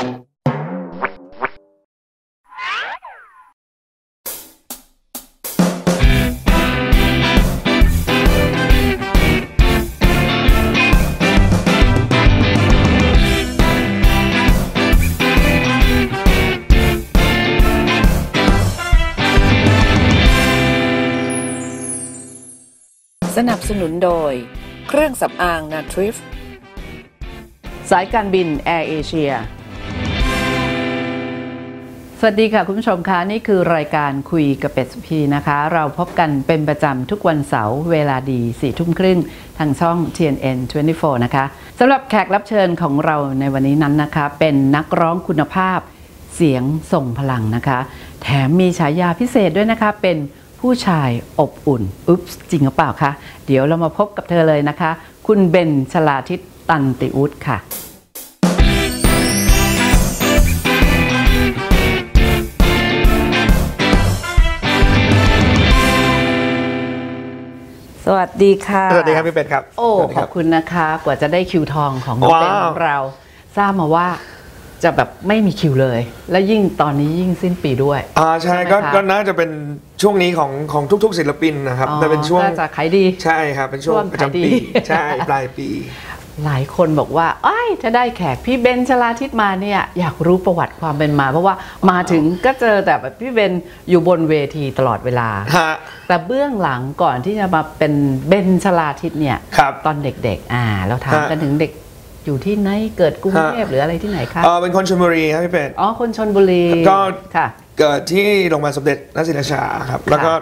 สนับสนุนโดย เครื่องสำอางนาทริฟ สายการบินแอร์เอเชีย สวัสดีค่ะคุณผู้ชมคะนี่คือรายการคุยกับเป็ดสุพีนะคะ เราพบกันเป็นประจำทุกวันเสาร์เวลาดี4ทุ่มครึ่งทางช่อง TNN 24 นะคะสำหรับแขกรับเชิญของเราในวันนี้นั้นนะคะ เป็นนักร้องคุณภาพเสียงส่งพลังนะคะ แถมมีฉายาพิเศษด้วยนะคะ เป็นผู้ชายอบอุ่นอุ๊บจริงหรือเปล่าคะเดี๋ยวเรามาพบกับเธอเลยนะคะ คุณเบนชลาทิตตันติอุตค่ะ วัสดีค่ะ สวัสดีครับพี่เป็ดครับ โอ้สวัสดีขคอรับคุณนะคะ กว่าจะได้คิวทองของน้องว้าวเบนของเรา ทราบมาว่าจะแบบไม่มีคิวเลย และยิ่งตอนนี้ยิ่งสิ้นปีด้วย อ่าใช่ใช่ไหมก็คะก็น่าจะเป็นช่วงนี้ของของทุก ๆ ศิลปินนะครับอ๋อแต่เป็นช่วงก็จะขายดีใช่ครับเป็นช่วช่งวงประขายดีจำปีใช่ปลายปี หลายคนบอกว่าไอ้ยถ้าได้แขกพี่เบนชลาทิตมาเนี่ยอยากรู้ประวัติความเป็นมา เพราะว่ามาถึงก็เจอแต่แบบพี่เบนอยู่บนเวทีตลอดเวลาฮะแต่เบื้องหลังก่อนที่จะมาเป็นเบนชลาทิตเนี่ยครับตอนเด็กๆ อ่า เราถามฮะกันถึงเด็กอยู่ที่ไหนเกิดกรุงเทพฮะหรืออะไรที่ไหนคะเออเป็นคนชลบุรีครับพี่เป็ดอ๋อคนชนบุรีก็ค่ะเกิดที่โรงพยาบาลสมเด็จนศิลชาครับ แล้วก็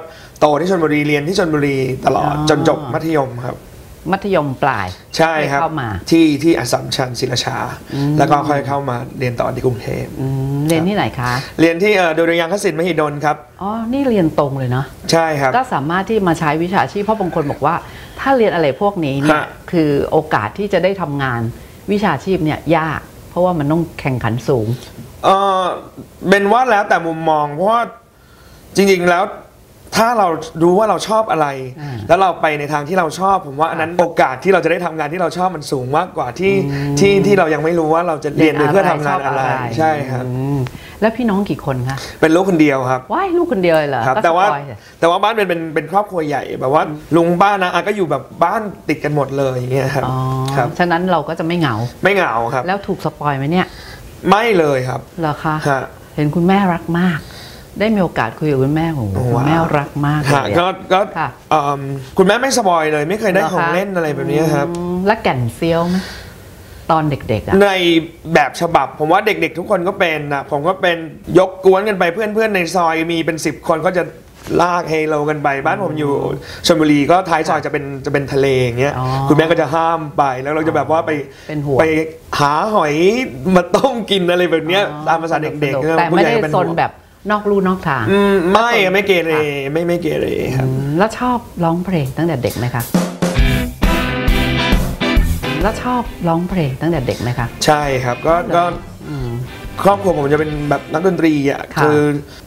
โตที่ชลบุรีเรียนที่ชลบุรีตลอดอ๋อจนจบมัธยมครับ มัธยมปลาย ใช่ครับเข้ามาที่ที่อัสสัมชัญศิลชา แล้วก็ค่อยเข้ามาเรียนต่อที่กรุงเทพอืมเรียนที่ไหนคะ เรียนที่เอ่อดุริยางคศิลป์มหิดลครับอ๋อนี่เรียนตรงเลยเนาะใช่ครับ ก็สามารถที่มาใช้วิชาชีพเพราะบางคนบอกว่า ถ้าเรียนอะไรพวกนี้เนี่ยฮะคือโอกาสที่จะได้ทำงานวิชาชีพเนี่ยยาก เพราะว่ามันต้องแข่งขันสูงเออเป็นว่าแล้วแต่มุมมองเพราะว่าจริงๆแล้ว ถ้าเรารู้ว่าเราชอบอะไรอ่าแล้วเราไปในทางที่เราชอบ ผมว่าอันนั้นโอกาสที่เราจะได้ทำงานที่เราชอบมันสูงมากกว่าที่ที่ที่เรายังไม่รู้ว่าเราจะเรียนไปเพื่อทำงานอะไรชบใช่ครับอืมแล้วพี่น้องกี่คนคะเป็นลูกคนเดียวครับว้ายลูกคนเดียวเลยเหรอครับก็แต่ว่าสปอยล์เถอะแต่ว่าบ้านเป็นเป็นเป็นครอบครัวใหญ่แบบว่าลุงป้านะอาก็อยู่แบบบ้านติดกันหมดเลยอย่างเงี้ยครับอ๋อครับฉะนั้นเราก็จะไม่เหงาไม่เหงาครับ แล้วถูกสปอยไหมเนี่ย ไม่เลยครับเหรอคะฮะเห็นคุณแม่รักมาก ได้มีโอกาสคุยกับคุณแม่โอ้โหคุณแม่รักมากเลยฮะอะก็ก็ค่ะเอิ่มคุณแม่ไม่สปอยเลย ไม่เคยได้หรของคะเล่นอะไรแบบนี้ครับ อืมแล้วแก่นเซียวไหมตอนเด็กๆอะ ในแบบฉบับผมว่าเด็กๆ ทุกคนก็เป็นนะผมก็เป็นยกกวนกันไปเพื่อนๆในซอยมีเป็น 10 คนก็จะลากเฮโลกันไปบ้านผมอยู่ชลบุรีก็ท้ายซอยจะเป็นจะเป็นทะเลอย่างเงี้ยอ๋อคุณแม่ก็จะห้ามไปแล้วเราจะแบบว่าไปเป็นห่วง ไปหาหอยมาต้มกินอะไรแบบเนี้ยตามภาษาเด็กๆแต่ผู้ไม่ใหญ่ได้ก็เป็นซห่วนงแบบ นอกลู่นอกทางอืมไม่ไม่เกเรไม่ไม่เกเรครับอืมแล้วชอบร้องเพลงตั้งแต่เด็กไหมคะแล้วชอบร้องเพลงตั้งแต่เด็กไหมคะใช่ครับก็ก็อืมครอบครัวผมจะเป็นแบบนักดนตรีอะค่ะคือ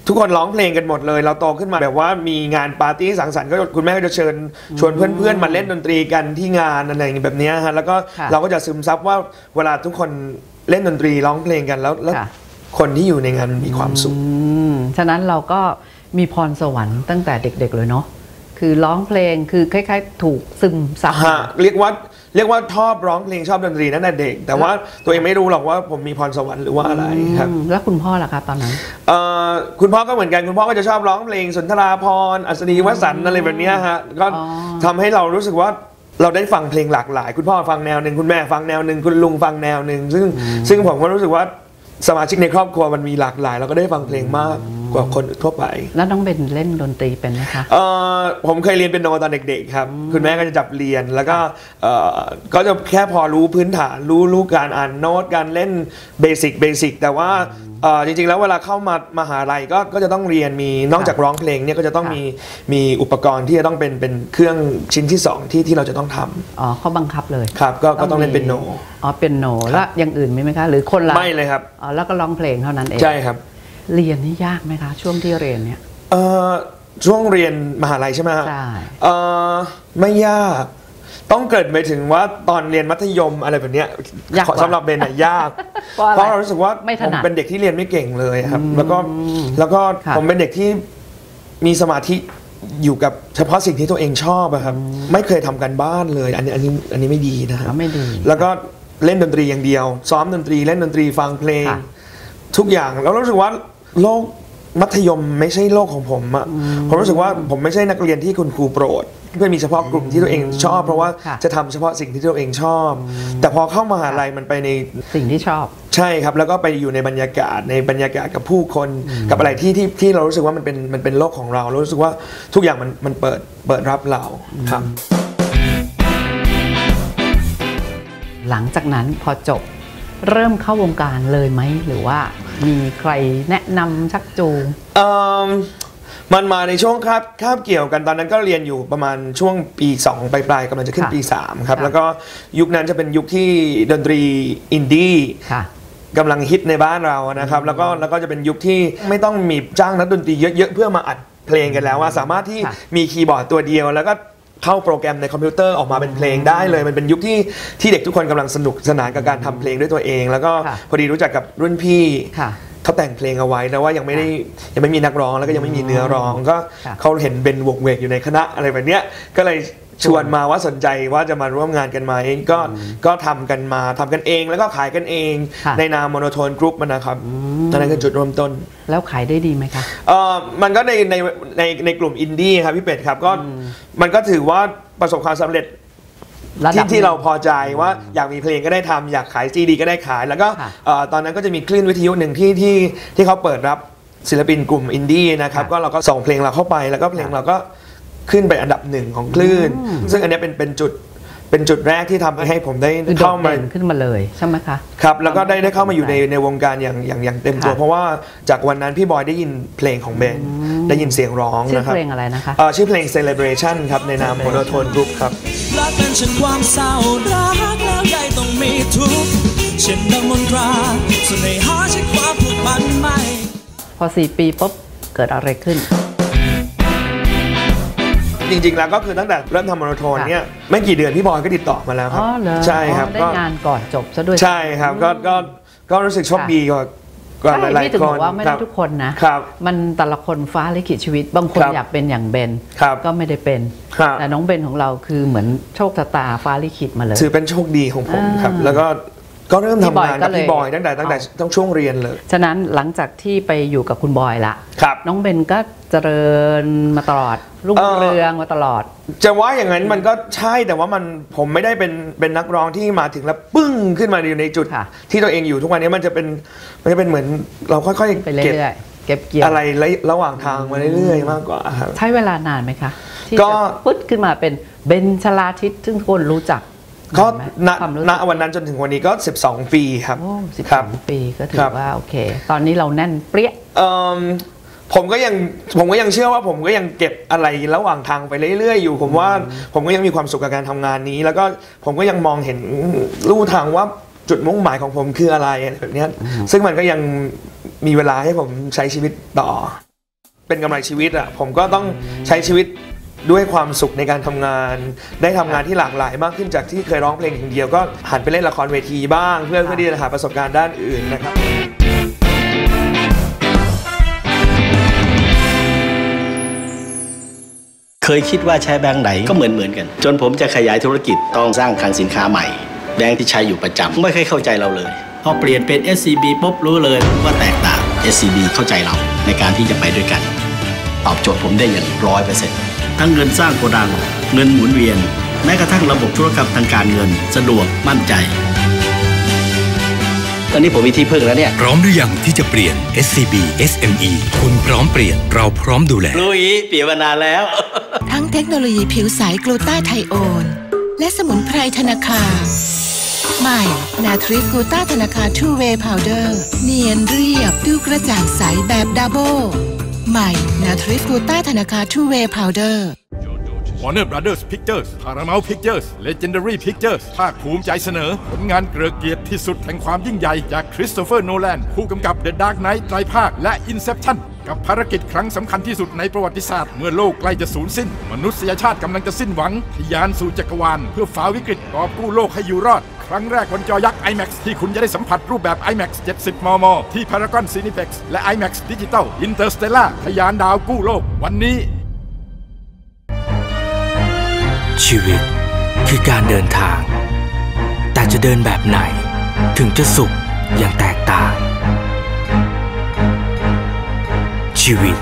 ทุกคนร้องเพลงกันหมดเลย เราโตขึ้นมาแบบว่ามีงานปาร์ตี้สังสรรค์ก็คุณแม่ก็จะเชิญชวนเพื่อนๆมาเล่นดนตรีกันที่งานอะไรอย่างเงี้ยแบบเนี้ยฮะแล้วก็ค่ะเราก็จะซึมซับว่าเวลาทุกคนเล่นดนตรีร้องเพลงกันแล้วแล้ว ค่ะคนที่อยู่ในงานมันมีความสุขอืมฉะนั้นเราก็มีพรสวรรค์ตั้งแต่เด็ก ๆ เลยเนาะคือร้องเพลงคือคล้าย ๆ ถูกซึมซับฮะเรียกว่าเรียกว่าชอบร้องเพลงชอบดนตรีตั้งแต่เด็ก แต่ว่าตัวเองไม่รู้หรอกว่าผมมีพรสวรรค์หรือว่าอะไรครับอืมแล้วคุณพ่อล่ะคะตอนนั้นเอ่อคุณพ่อก็เหมือนกันคุณพ่อก็จะชอบร้องเพลงสุนทราพรณ์อัศนีวสันต์อะไรแบบเนี้ยฮะก็อ๋อทำให้เรารู้สึกว่าเราได้ฟังเพลงหลากหลาย คุณพ่อฟังแนวหนึ่งคุณแม่ฟังแนวหนึ่งคุณลุงฟังแนวหนึ่งซึ่งซึ่งผมก็รู้สึกว่า สมาชิกในครอบครัวมันมีหลากหลาย เราก็ได้ฟังเพลงมากกว่าคนทั่วไปแล้วน้องเบนเล่นดนตรีเป็นไหมคะเอ่อผมเคยเรียนเป็นโนตอนเด็กๆครับ คุณแม่ก็จะจับเรียนแล้วก็เอ่อก็จะแค่พอรู้พื้นฐานรู้รู้การอ่านโน้ตการเล่นเบสิกเบสิกแต่ว่าเอ่อ จริงๆ แล้วเวลาเข้ามามหาลัยก็ก็จะต้องเรียนมีนอกจากร้องเพลงเนี่ยก็จะต้องค่ะมีมีอุปกรณ์ที่จะต้องเป็นเป็นเครื่องชิ้นที่สองที่ที่เราจะต้องทอ๋อเขาบังคับเลยำครับก็ก็ต้องเล่นเป็นโนอ๋อเป็นโนแล้วอย่างอื่นมีไหมคะ หรือคนละไม่เลยครับอ๋อแล้วก็ร้องเพลงเท่านั้นเองใช่ครับ เรียนนี่ยากไหมคะ ช่วงที่เรียนเนี่ยเอ่อช่วงเรียนมหาลัยใช่ไหมฮะใช่เอ่อไม่ยาก ต้องเกริดไปถึงว่าตอนเรียนมัธยมอะไรแบบเนี้ยยากกว่าสำหรับเบนอะยาก เพราะอะไรเพราะเรารู้สึกว่าไม่ถผมนัดเป็นเด็กที่เรียนไม่เก่งเลยครับ แล้วก็แล้วก็ค่ะ ผมเป็นเด็กที่มีสมาธิอยู่กับเฉพาะสิ่งที่ตัวเองชอบอะครับ ไม่เคยทำกันบ้านเลย อันนี้อันนี้อันนี้ไม่ดีนะครับ ไม่ดี แล้วก็เล่นดนตรีอย่างเดียว ซ้อมดนตรีเล่นดนตรีฟังเพลง ค่ะ ทุกอย่างแล้วรู้สึกว่าโลกมัธยมไม่ใช่โลกของผมอะผมรู้สึกว่าผมไม่ใช่นักเรียนที่คุณครูโปรด เพื่อนมีเฉพาะกลุ่มที่ตัวเองชอบ เพราะว่าค่ะจะทำเฉพาะสิ่งที่ตัวเองชอบ แต่พอเข้ามหาลัยมันไปในสิ่งที่ชอบ ใช่ครับ แล้วก็ไปอยู่ในบรรยากาศในบรรยากาศกับผู้คน กับอะไรที่ที่ที่เรารู้สึกว่ามันเป็นมันเป็นโลกของเราเรารู้สึกว่าทุกอย่างมันมันเปิดเปิดรับเราครับหลังจากนั้นพอจบเริ่มเข้าวงการเลยไหมหรือว่ามีใครแนะนำชักจูงเอิ่ มมันมาในช่วงคาบคาบเกี่ยวกันตอนนั้นก็เรียนอยู่ประมาณช่วงปี 2 ปลายๆกำลังจะขึ้นค่ะปี 3 ครับค่ะแล้วก็ยุคนั้นจะเป็นยุคที่ดนตรีอินดี้ค่ะกำลังฮิตในบ้านเรานะครับ แล้วก็แล้วก็จะเป็นยุคที่ไม่ต้องมีจ้างนักดนตรีเยอะๆ เพื่อมาอัดเพลงกันแล้วว่าสามารถที่ค่ะมีคีย์บอร์ดตัวเดียว แล้วก็เข้าโปรแกรมในคอมพิวเตอร์ออกมาเป็นเพลงได้เลย มันเป็นยุคที่ที่เด็กทุกคนกำลังสนุกสนานกับการทำเพลงด้วยตัวเอง แล้วก็ค่ะพอดีรู้จักกับรุ่นพี่ค่ะ เขาแต่งเพลงเอาไว้แต่ว่ายังไม่ได้ยังไม่มีนักร้องแล้วก็ยังไม่มีเนื้อร้องก็ค่ะเขาเห็นเป็นวกเวกอยู่ในคณะอะไรแบบเนี้ยก็เลยชวนมาว่าสนใจว่าจะมาร่วมงานกันไหมก็ก็ทำกันมาทำกันเองแล้วก็ขายกันเองค่ะในนามโมโนโทนกรุ๊ปมันนะครับนั่นคือจุดเริ่มต้น แล้วขายได้ดีไหมคะเออมันก็ในในในในกลุ่มอินดี้ครับพี่เป็ดครับก็มันก็ถือว่าประสบความสำเร็จ ระดัที่บที่เราพอใจว่าอยากมีเพลงก็ได้ทำอยากขายซีดีก็ได้ขาย แล้วก็ค่ะเอ่อตอนนั้นก็จะมีคลื่นวิทยุหนึ่งที่ที่ที่เขาเปิดรับศิลปินกลุ่มอินดี้นะครับค่ะก็เราก็ส่งเพลงเราเข้าไป แล้วก็เพลงเราก็ขึ้นไปอันดับหนึ่งของคลื่น ซึ่งอันเนี้ยเป็นเป็นจุด เป็นจุดแรกที่ทำให้ผมได้คือโดเข้าดมาเด่นขึ้นมาเลยใช่ไหมคะครับแล้วก็ได้ได้เข้ามาอยู่ในในวงการอย่างอย่างอย่างเต็มตัวค่ะเพราะว่าจากวันนั้นพี่บอยได้ยินเพลงของเบนได้ยินเสียงร้องชื่อนะครับเพลงอะไรนะคะเอ่อชื่อเพลง celebration ครับในนามโมโนโทนกรุ๊ปครับรักเป็นเช่นความเศร้ารักแล้วใหญ่ต้องมีทุกข์เช่นดังมนตราเสน่หาใช่ความผูกพันไม่พอสี่ปีปุ๊บเกิดอะไรขึ้น จริงๆแล้วก็คือตั้งแต่เริ่มทำโมโนโทนค่ะเนี่ยไม่กี่เดือนพี่บอยก็ติดต่อมาแล้วครัอ๋อเหรอใช่ครับอ๋อได้ก็ งานก่อนจบซะด้วย ใช่ครับก็ก็ก็รู้สึกโชคดีกว่ากว่าหใช่ลายพี่ๆถึงคบนอกว่าไม่คได้รับทุกคนนะ ครับ มันแต่ละคนฟ้าลิขิตชีวิต บางคนครับ อยากเป็นอย่างเบนครับก็ไม่ได้เป็น ครับแต่น้องเบนของเราคือเหมือนโชคชะตาฟ้าลิขิตมาเลย ถือเป็นโชคดีของผมครับ อ่า แล้วก็ ก็เริ่มพี่ทำบอยงานก็กับเลยพี่บอยตั้งแต่ตั้งแต่เอาต้องช่วงเรียนเลย ฉะนั้นหลังจากที่ไปอยู่กับคุณบอยละครับน้องเบนก็เจริญมาตลอดรุ่งเอ่อเรืองมาตลอด จะว่าอย่างนั้นมันก็ใช่แต่ว่ามันผมไม่ได้เป็นเป็นนักร้องที่มาถึงแล้วปึ้งขึ้นมาอยู่ในจุดค่ะที่ตัวเองอยู่ทุกวันนี้มันจะเป็นมันจะเป็นเหมือนเราค่อยไปๆเรื่เก็บอยๆเก็บเกี่ยวอะไรระระหว่างทางมาเรื่อยๆมากกว่าครับใช้เวลานานไหมคะที่ก็จะปึ๊ดขึ้นมาเป็นเบนชลาทิศซึ่งทุกคนรู้จัก ก็ไหมณความรู้ณสึกวันนั้นจนถึงวันนี้ก็ 12 ปีครับ โอ้สิบครัสองปีก็ถืครัอบ ว่าโอเค ตอนนี้เราแน่นเปรี้ย เอิ่มผมก็ยังผมก็ยังเชื่อว่าผมก็ยังเก็บอะไรระหว่างทางไปเรื่อยๆอยู่ ผมว่าผมก็ยังมีความสุขกับการทำงานนี้ แล้วก็ผมก็ยังมองเห็นลู่ทางว่าจุดมุ่งหมายของผมคืออะไรอะไรแบบเนี้ยซึ่งมันก็ยังมีเวลาให้ผมใช้ชีวิตต่อ เป็นกำไรชีวิตอะผมก็ต้องใช้ชีวิต ด้วยความสุขในการทำงาน ได้ทำงานที่หลากหลายมากขึ้นจากที่เคยร้องเพลงอย่างเดียวก็หันไปเล่นละครเวทีบ้าง เพื่อเพื่อที่จะหาประสบการณ์ด้านอื่นนะครับเคยคิดว่าใช้แบงค์ไหนก็เหมือนเหมือนกัน จนผมจะขยายธุรกิจต้องสร้างคลังสินค้าใหม่ แบงค์ที่ใช้อยู่ประจำไม่เคยเข้าใจเราเลยพอเปลี่ยนเป็น SCB ปุ๊บรู้เลยว่าแตกต่าง SCB เข้าใจเราในการที่จะไปด้วยกัน ตอบโจทย์ผมได้อย่างร้อยเปอร์เซ็นต์ ทั้งเงินสร้างโกดัง เงินหมุนเวียน แม้กระทั่งระบบธุรกรรมทางการเงิน สะดวกมั่นใจ ตอนนี้ผมมีที่พึ่งแล้วเนี่ย พร้อมหรือยังที่จะเปลี่ยน SCB SME คุณพร้อมเปลี่ยนเราพร้อมดูแลรู้อีเปลี่ยนมานานแล้ว ทั้งเทคโนโลยีผิวใสกลูตาไทโอนและสมุนไพรธนาคารใหม่นาทริกกลูตาธนาคารทูเวย์พาวเดอร์ เนียนเรียบดูกระจ่างใสแบบดับเบิล ใหม่นาทริกกลูต้าธนาคารทูเวย์พาวเดอร์ Warner Brothers Pictures Paramount Pictures Legendary Pictures ภาคภูมิใจเสนอ ผลงานเกลือเกียรติที่สุดแห่งความยิ่งใหญ่จากคริสโตเฟอร์โนแลนผู้กำกับ The Dark Knight ไตรภาคและ Inception กับภารกิจครั้งสำคัญที่สุดในประวัติศาสตร์ เมื่อโลกใกล้จะสูญสิ้น มนุษยชาติกำลังจะสิ้นหวังทะยานสู่จักรวาลเพื่อฝ่าวิกฤตกอบกู้โลกให้อยู่รอด ครั้งแรกบนจอยักษ์ IMAX ที่คุณจะได้สัมผัสรูปแบบ IMAX 70 มม ที่ Paragon Cineplex และ IMAX Digital Interstellar ทะยานดาวกู้โลก วันนี้ ชีวิตคือการเดินทาง แต่จะเดินแบบไหน ถึงจะสุขอย่างแตกต่าง ชีวิต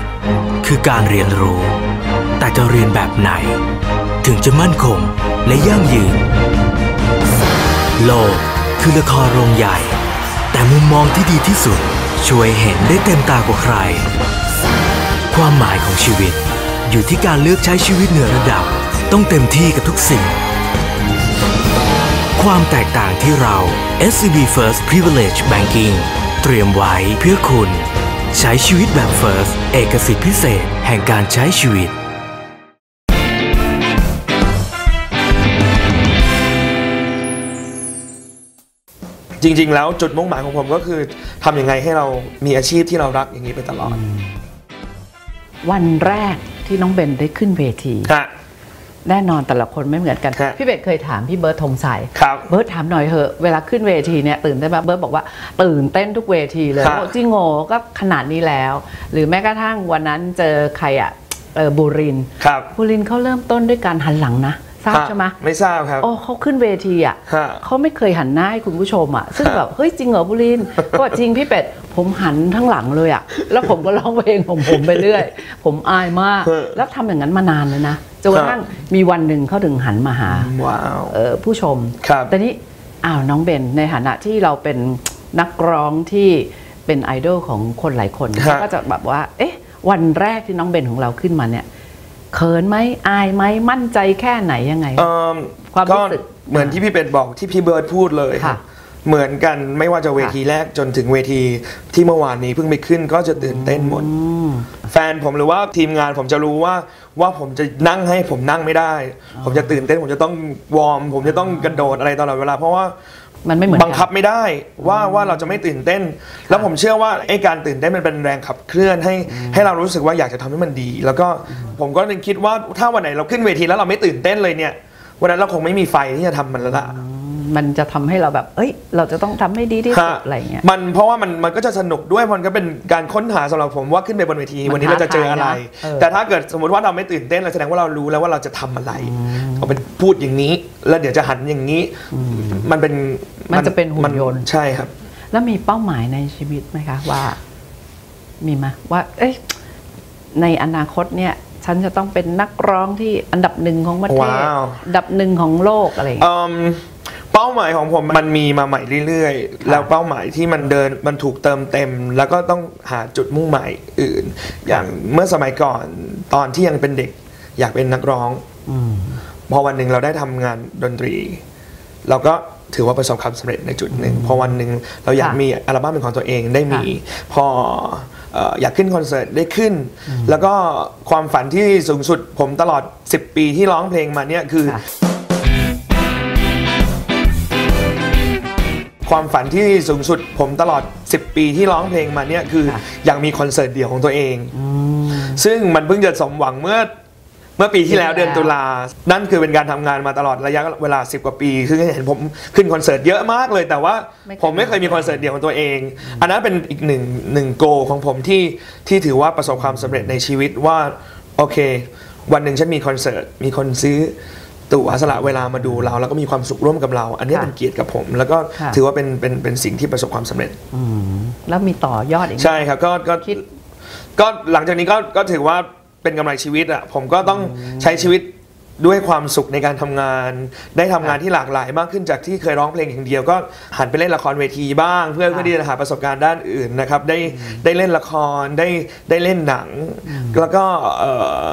คือการเรียนรู้ แต่จะเรียนแบบไหน ถึงจะมั่นคงและยั่งยืน โลกคือละครโรงใหญ่ แต่มุมมองที่ดีที่สุด ช่วยเห็นได้เต็มตากว่าใคร ความหมายของชีวิต อยู่ที่การเลือกใช้ชีวิตเหนือระดับ ต้องเต็มที่กับทุกสิ่ง ความแตกต่างที่เรา SCB First Privilege Banking เตรียมไว้เพื่อคุณ ใช้ชีวิตแบบ First เอกสิทธิพิเศษ แห่งการใช้ชีวิต จริง ๆ แล้วจุดมุ่งหมายของผมก็คือทำยังไงให้เรามีอาชีพที่เรารักอย่างนี้ไปตลอด วันแรกที่น้องเบนได้ขึ้นเวทีฮะแน่นอนแต่ละคนไม่เหมือนกันครับพี่เบสเคยถามพี่เบิร์ดธงใสครับเบิร์ดถามหน่อยเหอะเวลาขึ้นเวทีเนี่ยตื่นเต้นไหมเบิร์ดบอกว่า ตื่นเต้นทุกเวทีเลยครับบอกจริงโง่ก็ขนาดนี้แล้ว หรือแม้กระทั่งวันนั้นเจอใครอะเออบูรินทร์ครับบูรินทร์เขาเริ่มต้นด้วยการหันหลังนะ ทราบฮะใช่ไหมไม่ทราบครับโอ้เขาขึ้นเวทีอะฮะเขาไม่เคยหันหน้าให้คุณผู้ชมอะ ซึ่งฮะแบบเฮ้ยจริงเหรอบุรินทร์ก็บอกจริงพี่เป็ดผมหันทั้งหลังเลยอะ แล้วผมก็ร้องเพลงของผมไปเรื่อย ผมอายมากฮะแล้วทำอย่างนั้นมานานเลยนะจนกระทั่งมีวันหนึ่งเขาถึงหันมาหาว้าวเอ่อผู้ชมครับแต่นี้อ้าวน้องเบนในฐานะที่เราเป็นนักร้องที่เป็นไอดอลของคนหลายคนฮะก็จะแบบว่า เอ๊ะ วันแรกที่น้องเบนของเราขึ้นมาเนี่ย เขินไหมอายไหมมั่นใจแค่ไหนยังไงเอิ่มความรู้สึกเหมือนที่พี่เป็ดบอกที่พี่เบิร์ดพูดเลยค่ะเหมือนกันไม่ว่าจะเวทีแรกจนถึงเวทีที่เมื่อวานนี้เพิ่งไปขึ้นก็จะตื่นเต้นหมดแฟนผมหรือว่าทีมงานผมจะรู้ว่าว่าผมจะนั่งให้ผมนั่งไม่ได้ ผมจะตื่นเต้นผมจะต้องวอร์ม ผมจะต้องกระโดดอะไรตลอดเวลา เพราะว่า มันไม่เหมือนกัน บังคับไม่ได้ว่าว่าเราจะไม่ตื่นเต้น แล้วผมเชื่อว่าไอ้การตื่นเต้นมันเป็นแรงขับเคลื่อนให้ให้เรารู้สึกว่าอยากจะทำให้มันดี แล้วก็ผมก็เลยคิดว่าถ้าวันไหนเราขึ้นเวทีแล้วเราไม่ตื่นเต้นเลยเนี่ยวันนั้นเราคงไม่มีไฟที่จะทำมันแล้วล่ะ มันจะทำให้เราแบบ เอ้ย เราจะต้องทำให้ดีที่สุดฮะอะไรเงี้ยมันเพราะว่ามันมันก็จะสนุกด้วยมันก็เป็นการค้นหาสำหรับผมว่าขึ้นไปบนเวทีมันวันนี้เราจะเจออะไรท้าทายนะเออแต่ถ้าเกิดสมมติว่าเราไม่ตื่นเต้นเราแสดงว่าเรารู้แล้วว่าเราจะทำอะไรเราเป็นพูดอย่างนี้ แล้วเดี๋ยวจะหันอย่างนี้ มันเป็นมันจะเป็นหุ่นยนต์ใช่ครับ แล้วมีเป้าหมายในชีวิตไหมคะว่า มีไหมว่า เอ้ยในอนาคตเนี่ยฉันจะต้องเป็นนักร้องที่อันดับหนึ่งของประเทศว้าวอันดับหนึ่งของโลกอะไรอย่างเงี้ย เอิ่มเป้าหมายของผมมันมีมาใหม่เรื่อยๆ แล้วเป้าหมายที่มันเดินมันถูกเติมเต็ม แล้วก็ต้องหาจุดมุ่งหมายอื่น อย่างเมื่อสมัยก่อนตอนที่ยังเป็นเด็ก อยากเป็นนักร้องพอวันหนึ่งเราได้ทำงานดนตรี เราก็ถือว่าประสบความสำเร็จในจุดหนึ่งพอวันหนึ่งเราอยากค่ะมีอัลบั้มเป็นของตัวเองได้มีค่พอเอ่ออยากขึ้นคอนเสิร์ตได้ขึ้น แล้วก็ความฝันที่สูงสุดผมตลอด 10 ปีที่ร้องเพลงมาเนี่ยคือ ค่ะความฝันที่สูงสุดผมตลอด 10 ปีที่ร้องเพลงมาเนี่ยคือค่ะอยากมีคอนเสิร์ตเดี่ยวของตัวเอง ซึ่งมันเพิ่งจะสมหวังเมื่อเมื่อปีที่แล้วปีที่แล้วเดือนตุลา นั่นคือเป็นการทำงานมาตลอดระยะเวลา 10 กว่าปี คือเห็นผมขึ้นคอนเสิร์ตเยอะมากเลย แต่ว่าไม่เคยผมไม่เคยมีคอนเสิร์ตเดี่ยวของตัวเอง อันนั้นเป็นอีกหนึ่งหนึ่งโกของผมที่ที่ถือว่าประสบความสำเร็จในชีวิตว่า โอเค วันหนึ่งฉันมีคอนเสิร์ต มีคนซื้อ ตั๋วสละเวลามาดูเรา แล้วก็มีความสุขร่วมกับเรา อันนี้ค่ะเป็นเกียรติกับผม แล้วก็ค่ะถือว่าเป็นเป็นเป็นสิ่งที่ประสบความสำเร็จแล้วมีต่อยอดอีกไหมใช่ครับก็ก็คิดก็หลังจากนี้ก็ก็ถือว่าเป็นกำไรชีวิตอะผมก็ต้องใช้ชีวิตด้วยความสุขในการทำงาน ได้ทำงานที่หลากหลายมากขึ้นจากที่เคยร้องเพลงอย่างเดียวก็หันไปเล่นละครเวทีบ้าง เพื่อค่ะเพื่อที่จะหาประสบการณ์ด้านอื่นนะครับ ได้ได้เล่นละครได้ได้เล่นหนัง แล้วก็เอ่อ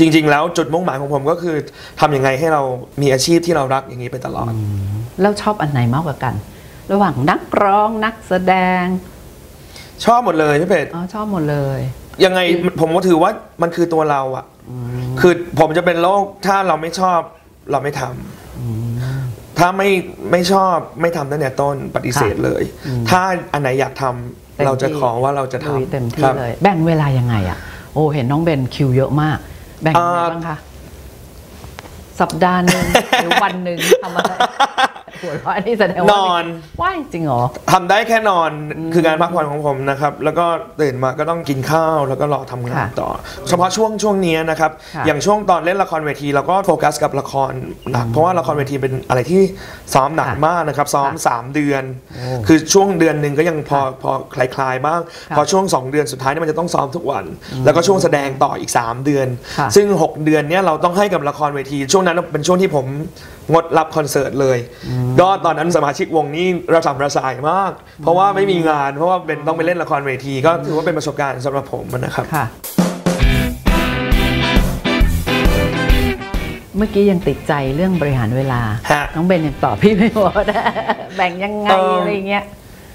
จริง ๆ แล้วจุดมุ่งหมายของผมก็คือทำยังไงให้เรามีอาชีพที่เรารักอย่างนี้ไปตลอด แล้วชอบอันไหนมากกว่ากัน ระหว่างนักร้องนักแสดง ชอบหมดเลยพี่เป็ดอ๋อชอบหมดเลย ยังไงผมก็ถือว่ามันคือตัวเราอะคือผมจะเป็นโรคถ้าเราไม่ชอบเราไม่ทำถ้าไม่ไม่ชอบไม่ทำตั้งแต่ต้นปฏิเสธเลย ถ้าอันไหนอยากทำเต็มเราจะที่ขอว่าเราจะลุยทำเต็มที่ครับเลย แบ่งเวลายังไงอะโอ้เห็นน้องเบนคิวเยอะมาก แบ่งยังไงอ่าบ้างคะสัปดาห์หนึ่งหรือวันหนึ่งทำอะไร หัวเราะนี่แสดงว่านอนว่ายจริงเหรอทำได้แค่นอนคือการพักผ่อนของผมนะครับ แล้วก็ตื่นมาก็ต้องกินข้าวแล้วก็รอทำงานค่ะต่อ เฉพาะช่วงช่วงนี้นะครับค่ะอย่างช่วงตอนเล่นละครเวทีเราก็โฟกัสกับละครหนักเพราะว่าละครเวทีเป็นอะไรที่ซ้อมหนักค่ะมากนะครับ ซ้อมค่ะ3เดือนโอ้คือช่วงเดือนหนึ่งก็ยังพอพอคลายๆบ้างค่ะพอช่วง 2 เดือนสุดท้ายเนี่ยมันจะต้องซ้อมทุกวัน แล้วก็ช่วงแสดงต่ออีก 3 เดือนค่ะซึ่ง 6 เดือนเนี้ยเราต้องให้กับละครเวที ช่วงนั้นเป็นช่วงที่ผม งดรับคอนเสิร์ตเลยก็ตอนนั้นสมาชิกวงนี้ระสำระสายมาก เพราะว่าไม่มีงานเพราะว่าเป็นต้องไปเล่นละครเวที ก็ถือว่าเป็นประสบการณ์สำหรับผมนะครับค่ะเมื่อกี้ยังติดใจเรื่องบริหารเวลาฮะน้องเบนยังตอบพี่ไม่หมดแบ่งยังไงเอิ่มอะไรเงี้ย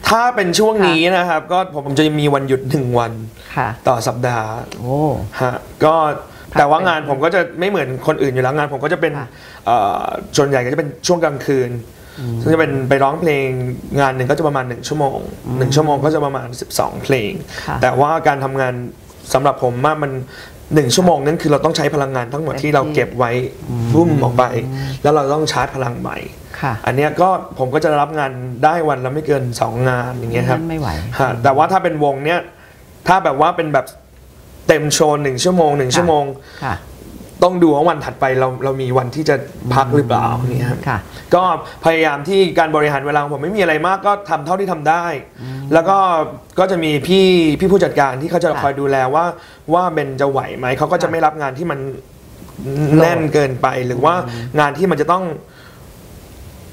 ถ้าเป็นช่วงนี้นะครับ ก็ผมจะมีวันหยุดหนึ่งวันค่ะต่อสัปดาห์โอ้ฮะก็พัก แต่ว่างานเป็นผมก็จะไม่เหมือนคนอื่นอยู่แล้วงานผมก็จะเป็นค่ะเอ่อส่วนใหญ่ก็จะเป็นช่วงกลางคืนซึ่งจะเป็นไปร้องเพลงงานหนึ่งก็จะประมาณ 1 ชั่วโมง 1 ชั่วโมงก็จะประมาณ 12 เพลงค่ะแต่ว่าการทำงานสำหรับผมว่ามัน1ชั่วโมงนั้นคือเราต้องใช้พลังงานทั้งหมดที่เราเก็บไว้บุ้มออกไป แล้วเราต้องชาร์จพลังใหม่ค่ะอันเนี้ยก็ผมก็จะรับงานได้วันละไม่เกิน 2 งานอย่างเงี้ยครับไม่ไหวฮะแต่ว่าถ้าเป็นวงเนี้ยถ้าแบบว่าเป็นแบบ เต็มโชว์หนึ่งชั่วโมงหนึ่งชั่วโมงค่ะต้องดูว่าวันถัดไปเราเรามีวันที่จะพักหรือเปล่าเนี่ยครับค่ะก็พยายามที่การบริหารเวลาของผมไม่มีอะไรมากก็ทำเท่าที่ทำได้ แล้วก็ก็จะมีพี่พี่ผู้จัดการที่เขาจะค่ะคอยดูแลว่าว่าเบนจะไหวไหมเขาก็จะค่ะไม่รับงานที่มันแน่นเกินไปหรือว่างานที่มันจะต้อง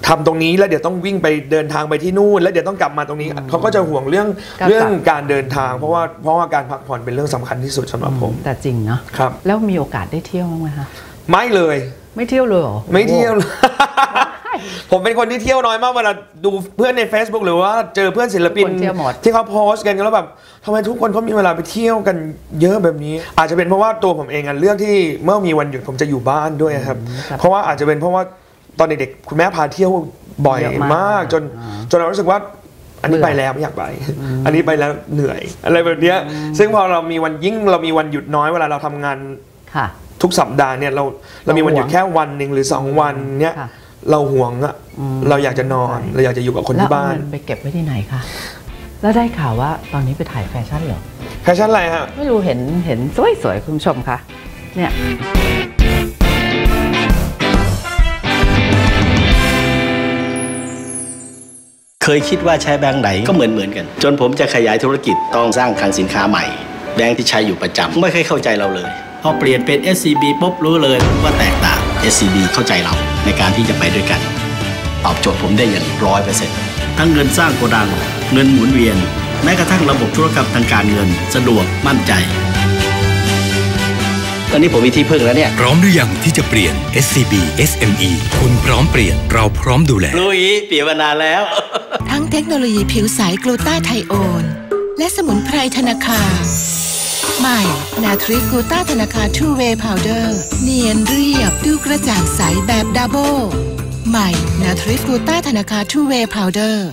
ทำตรงนี้แล้วเดี๋ยวต้องวิ่งไปเดินทางไปที่นู่น แล้วเดี๋ยวต้องกลับมาตรงนี้เขาก็จะห่วงเรื่องการเรื่องจัดการเดินทาง เพราะว่าเพราะว่าการพักผ่อนเป็นเรื่องสำคัญที่สุดสำหรับผม แต่จริงเนาะครับแล้วมีโอกาสได้เที่ยวบ้างไหมคะไม่เลย ไม่เที่ยวเลยเหรอไม่เที่ยวเลยผมเป็นคนที่เที่ยวน้อยมากเวลาดูเพื่อนใน Facebook หรือว่าเจอเพื่อนศิลปินคนเที่ยวหมดที่เขาโพสต์กันแล้วแบบทำไมทุกคนเขามีเวลาไปเที่ยวกันเยอะแบบนี้ อาจจะเป็นเพราะว่าตัวผมเองอะเรื่องที่เมื่อมีวันหยุดผมจะอยู่บ้านด้วยครับครับเพราะว่าอาจจะเป็นเพราะว่า ตอนเด็กๆคุณแม่พาเที่ยวบ่อยเยอะมากมากจนอ่าจนเรารู้สึกว่า อันนี้เบื่ไปอ แล้วไม่อยากไป อันนี้ไปแล้วเหนื่อย อะไรแบบเนี้ยซึ่งพอเรามีวันยิ่งเรามีวันหยุดน้อยเวลาเราทำงานค่ะ ทุกสัปดาห์เนี่ยเราเรามีวันหยุดเราห่วงแค่วันหนึ่งหรือสองวันเนี่ยค่ะเราห่วงอะเราอยากจะนอนเราอยากจะอยู่กับคนแล้วที่เอาบ้าน เงินไปเก็บไว้ที่ไหนคะแล้วได้ข่าวว่าตอนนี้ไปถ่ายแฟชั่นเหรอ แฟชั่นอะไรฮะ ไม่รู้เห็นเห็นสวยๆ คุณผู้ชมคะเนี่ย เคยคิดว่าใช้แบงค์ไหนก็เหมือนเหมือนกัน จนผมจะขยายธุรกิจต้องสร้างคลังสินค้าใหม่ แบงค์ที่ใช้อยู่ประจำไม่เคยเข้าใจเราเลยพอเปลี่ยนเป็น SCB ปุ๊บรู้เลยว่าแตกต่าง SCB เข้าใจเราในการที่จะไปด้วยกัน ตอบโจทย์ผมได้อย่างร้อยเปอร์เซ็นต์ทั้งเงินสร้างโกดัง เงินหมุนเวียน แม้กระทั่งระบบธุรกรรมทางการเงิน สะดวกมั่นใจ ตอนนี้ผมมีที่พึ่งแล้วเนี่ย พร้อมหรือยังที่จะเปลี่ยน SCB SME คุณพร้อมเปลี่ยนเราพร้อมดูแลลุยเปลี่ยนมานานแล้ว ทั้งเทคโนโลยีผิวใสกลูตาไทโอน และสมุนไพรธนาคารใหม่ นาทริกกลูตาธนาคารทูเวย์พาวเดอร์ เนียนเรียบดูกระจ่างใสแบบดับเบิลใหม่ นาทริกกลูตาธนาคารทูเวย์พาวเดอร์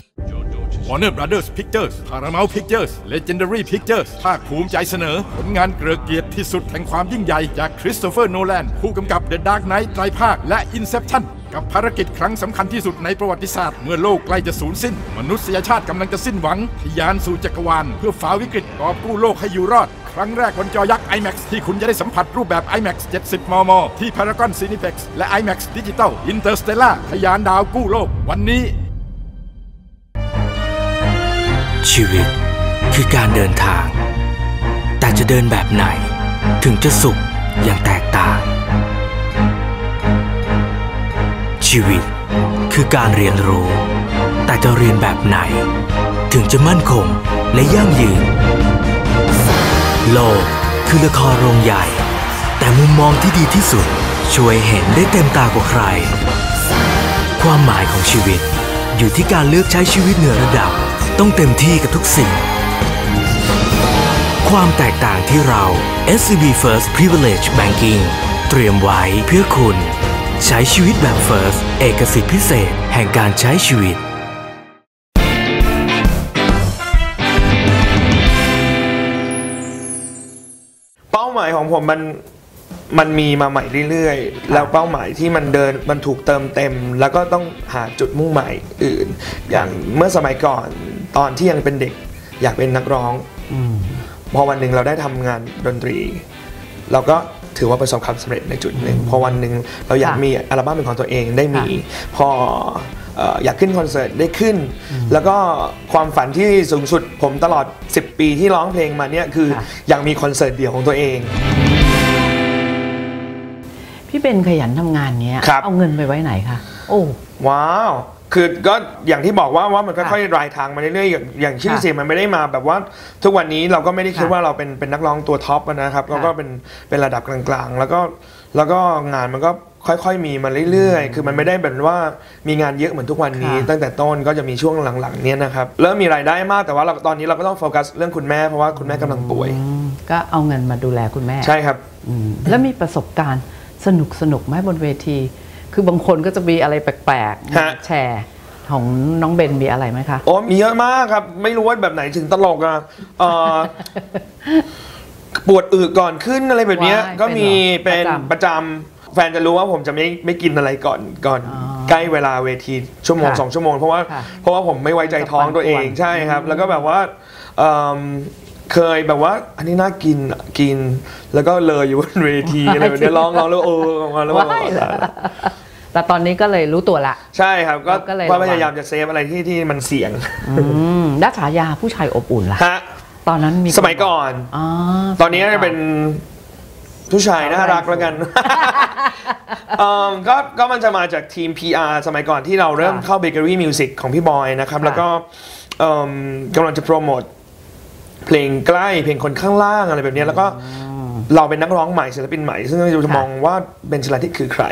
Warner Brothers Pictures Paramount Pictures Legendary Pictures ภาคภูมิใจเสนอ ผลงานเกลือเกียรติที่สุดแห่งความยิ่งใหญ่จากคริสโตเฟอร์โนแลนผู้กำกับ The Dark Knight ไตรภาค และ Inception กับภารกิจครั้งสำคัญที่สุดในประวัติศาสตร์ เมื่อโลกใกล้จะสูญสิ้น มนุษยชาติกำลังจะสิ้นหวังทยานสู่จักรวาล เพื่อฝ่าวิกฤตกอบกู้โลกให้อยู่รอด ครั้งแรกบนจอยักษ์ IMAX ที่คุณจะได้สัมผัสรูปแบบ IMAX 70 มม ที่ Paragon Cineplex และ IMAX Digital Interstellar ทะยานดาวกู้โลก วันนี้ ชีวิตคือการเดินทาง แต่จะเดินแบบไหนถึงจะสุขอย่างแตกต่าง ชีวิตคือการเรียนรู้ แต่จะเรียนแบบไหน ถึงจะมั่นคงและยั่งยืน โลกคือละครโรงใหญ่ แต่มุมมองที่ดีที่สุด ช่วยเห็นได้เต็มตากว่าใคร ความหมายของชีวิตอยู่ที่การเลือกใช้ชีวิตเหนือระดับ ต้องเต็มที่กับทุกสิ่งคความแตกต่างที่เรา SCB First Privilege Banking เตรียมไว้เพื่อคุณ ใช้ชีวิตแบบ First เอกสิทธิพิเศษแห่งการใช้ชีวิตเป้าหมายของผมมันมันมีมาใหม่เรื่อยๆ แล้วเป้าหมายที่มันเดินมันถูกเติมเต็ม แล้วก็ต้องหาจุดมุ่งหมายอื่น อย่างเมื่อสมัยก่อน ตอนที่ยังเป็นเด็กอยากเป็นนักร้องพอวันหนึ่งเราได้ทำงานดนตรี เราก็ถือว่าประสบความสำเร็จในจุดหนึ่งพอวันหนึ่งเราอยากค่ะมีอัลบั้มเป็นของตัวเองได้มีค่ะพอเอ่ออยากขึ้นคอนเสิร์ตได้ขึ้น แล้วก็ความฝันที่สูงสุดผมตลอด 10 ปีที่ร้องเพลงมาเนี่ยคือค่ะอยากมีคอนเสิร์ตเดี่ยวของตัวเอง พี่เป็นขยันทำงานเนี้ยครับเอาเงินไปไว้ไหนคะโอ้ว้าว คือก็อย่างที่บอกว่าว่ามันค่ะค่อยๆรายทางมาเรื่อยๆอย่างอย่างชื่อค่ะเสียงมันไม่ได้มาแบบว่า ทุกวันนี้เราก็ไม่ได้คิดค่ะว่าเราเป็นเป็นนักร้องตัวท็อปอะนะครับเราก็เป็นเป็นระดับกลางๆ แล้วก็แล้วก็งานมันก็ค่อยๆ มีมาเรื่อยๆ คือมันไม่ได้แบบว่ามีงานเยอะเหมือนทุกวันนี้ค่ะตั้งแต่ต้นก็จะมีช่วงหลังๆ เนี้ยนะครับเริ่มมีรายได้มากแต่ว่าเราตอนนี้เราก็ต้องโฟกัสเรื่องคุณแม่เพราะว่าคุณแม่กำลังป่วยอืมก็เอาเงินมาดูแลคุณแม่ ใช่ครับอืมแล้วมีประสบการณ์สนุกสนุกไหมบนเวที คือบางคนก็จะมีอะไรแปลกๆฮะมาแชร์ของน้องเบนมีอะไรไหมคะโอ้มีเยอะมากครับ ไม่รู้ว่าแบบไหนถึงตลกอะเอ่อปวดอึก่อนขึ้นอะไรแบบเนี้ยว้ายก็มีเป็เป็นนเหรอประจำแฟนจะรู้ว่าผมจะไม่ไม่กินอะไรก่อนก่อนอ๋อใกล้เวลาเวทีชั่วโมงค่ะสองชั่วโมงเพราะว่าค่ะเพราะว่าผมไม่ไว้ใจท้องตัวเองจะปั่นป่วนใช่ครับ แล้วก็แบบว่า เอิ่มเคยแบบว่า อันนี้น่ากินอะกิน แล้วก็เลยอยู่บนเวทีอะไรแบบเนี้ยร้องร้องแล้วเออออกมาแล้วว้ายเหรอแต่ตอนนี้ก็เลยรู้ตัวละ ใช่ครับก็เราก็เลยก็ระวังพยายามจะเซฟอะไรที่ที่มันเสี่ยงอืมด้าฉายาผู้ชายอบอุ่นล่ะฮะตอนนั้นมีสมัยก่อนอ๋อตอนนี้จะเป็นผู้ชายน่ารักแล้วกันเอิ่มก็ก็มันจะมาจากทีม PR สมัยก่อนที่เราเริ่มค่ะเข้าเบเกอรี่มิวสิกของพี่บอยนะครับค่ะแล้วก็เอิ่มกำลังจะโปรโมท เพลงใกล้เพลงคนข้างล่างอะไรแบบเนี้ยแล้วก็เราเป็นนักร้องใหม่ศิลปินใหม่ ซึ่งเราจะค่ะมองว่าเบนชลาทิศคือใคร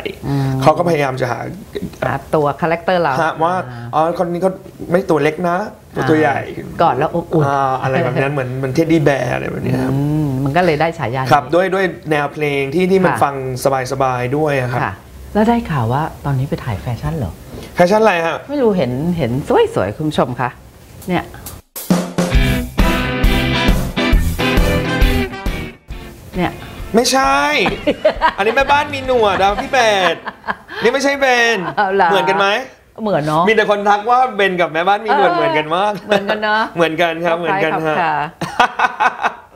เขาก็พยายามจะหาหาตัวคาแรคเตอร์เราหาว่าอ๋อคนนี้เขาไม่ตัวเล็กนะ ตัวตัวใหญ่กอดแล้วอบอุ่นอ่าอะไรแบบนั้นเหมือนเหมันเท็ดดี้แบร์อะไรแบบเนี้ยครับอืมมันก็เลยได้ฉายานี้ครับด้วยด้วยแนวเพลงที่ที่มันค่ะฟังสบายๆด้วยอะครับค่ะแล้วได้ข่าวว่าตอนนี้ไปถ่ายแฟชั่นเหรอแฟชั่นอะไรฮะไม่รู้เห็นเห็นสวยๆคุณผู้ชมคะเนี่ย ไม่ใช่ อันนี้แม่บ้านมีหนวดอะพี่เป็ดนี่ไม่ใช่เบนเอาล่ะ เหมือนกันไหม เหมือนเนาะมีแต่คนทักว่าเบนกับแม่บ้านมีหนวดเหมือนกันมาก เหมือนกันเนอะเหมือนกันครับ เหมือนกันคล้าฮะยๆค่ะ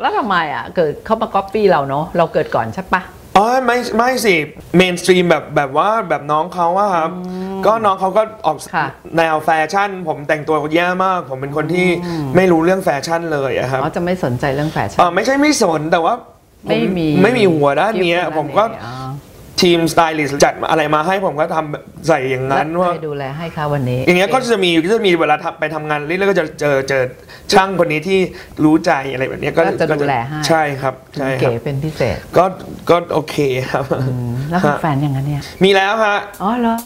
แล้วทำไมอะ เกิดเขามาก๊อปปี้เราเนาะเราเกิดก่อนใช่ปะ อ๋อไม่ไม่สิเมนสตรีมแบบแบบว่าแบบน้องเขาอะครับ ก็น้องเขาก็ออกค่ะ แนวแฟชั่น ผมแต่งตัวแย่มาก ผมเป็นคนที่ไม่รู้เรื่องแฟชั่นเลยอะครับเขาจะไม่สนใจเรื่องแฟชั่น เออไม่ใช่ไม่สนแต่ว่าผ ไม่มีไม่มีหัวด้านเนี้ยคิดว่าผมก็อ๋อทีมสไตลิสต์จัดอะไรมาให้ผมก็ทำใส่อย่างนั้นแล้วว่าใครดูแลให้คะวันนี้ อย่างเงี้ยก็จะมีก็จะมีเวลาทำไปทำงานเรื่อยๆก็จะเจอเจอช่างคนนี้ที่รู้ใจอะไรแบบเนี้ยก็จะดูแลให้ใช่ครับใช่คเก๋รับเป็นพิเศษก็ก็โอเคครับอืมแล้วมีแฟนยังไงเนี่ยมีแล้วฮะอ๋อเหรอ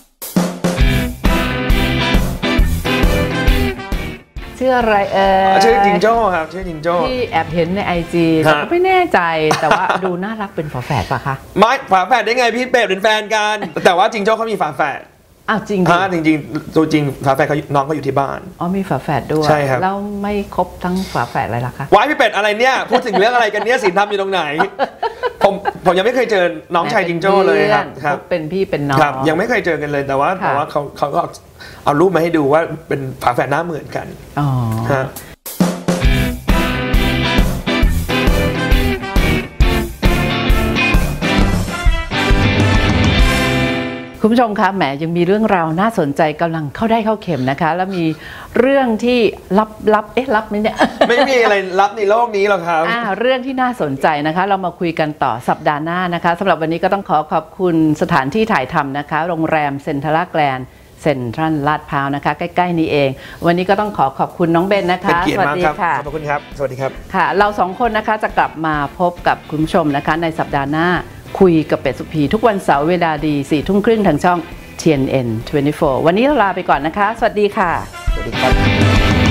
ชื่ออะไรเออชื่อจิงโจ้ครับชื่อจิงโจ้ที่แอบเห็นในไอจีฮะแต่ก็ไม่แน่ใจแต่ว่าดูน่ารักเป็นฝาแฝดปะคะไม่ฝาแฝดได้ไงพี่เป็ดเป็นแฟนกัน แต่ว่าจิงโจ้เขามีฝาแฝด อ้าวจริงดิฮะจริงๆตัวจริงฝาแฝดเขาน้องเขาอยู่ที่บ้าน อ๋อมีฝาแฝดด้วยใช่ครับ แล้วไม่ครบทั้งฝาแฝดเลยล่ะคะ วายพี่เป็ดอะไรเนี่ย พูดถึงเรื่องอะไรกันเนี่ยสินทำอยู่ตรงไหน ผมผมยังไม่เคยเจอน้องชายจิงโจ้เลยครับป็นครับเป็นพี่เป็นน้อง ครับ ยังไม่เคยเจอกันเลยแต่ว่าค่ะ แต่ว่าเขาเขาก็เอารูปมาให้ดูว่าเป็นฝาแฝดหน้าเหมือนกันอ๋อฮะ คุณผู้ชมคะแหมยังมีเรื่องราวน่าสนใจกำลังเข้าได้เข้าเข็มนะคะ แล้วมีเรื่องที่ลับลับเอ๊ะลับไหมเนี่ยไม่มีอะไรลับในโลกนี้หรอกครับอ่าเรื่องที่น่าสนใจนะคะ เรามาคุยกันต่อสัปดาห์หน้านะคะสำหรับวันนี้ก็ต้องขอขอบคุณสถานที่ถ่ายทำนะคะ โรงแรมเซ็นทรัลแกรนเซ็นทรัลลาดพร้าวนะคะ ใกล้ๆนี้เอง วันนี้ก็ต้องขอขอบคุณน้องเบนนะเป็นคะเกียรสติวัสมากดีครับค่ะขอบคุณครับ สวัสดีครับค่ะ เราสองคนนะคะจะกลับมาพบกับคุณผู้ชมนะคะในสัปดาห์หน้า คุยกับเป็ดสุพี ทุกวันเสาร์เวลาดี4ี่ทุ่มครึ่งทางช่อง TNN 24 วันนี้เราลาไปก่อนนะคะ สวัสดีค่ะ สวัสดีครับ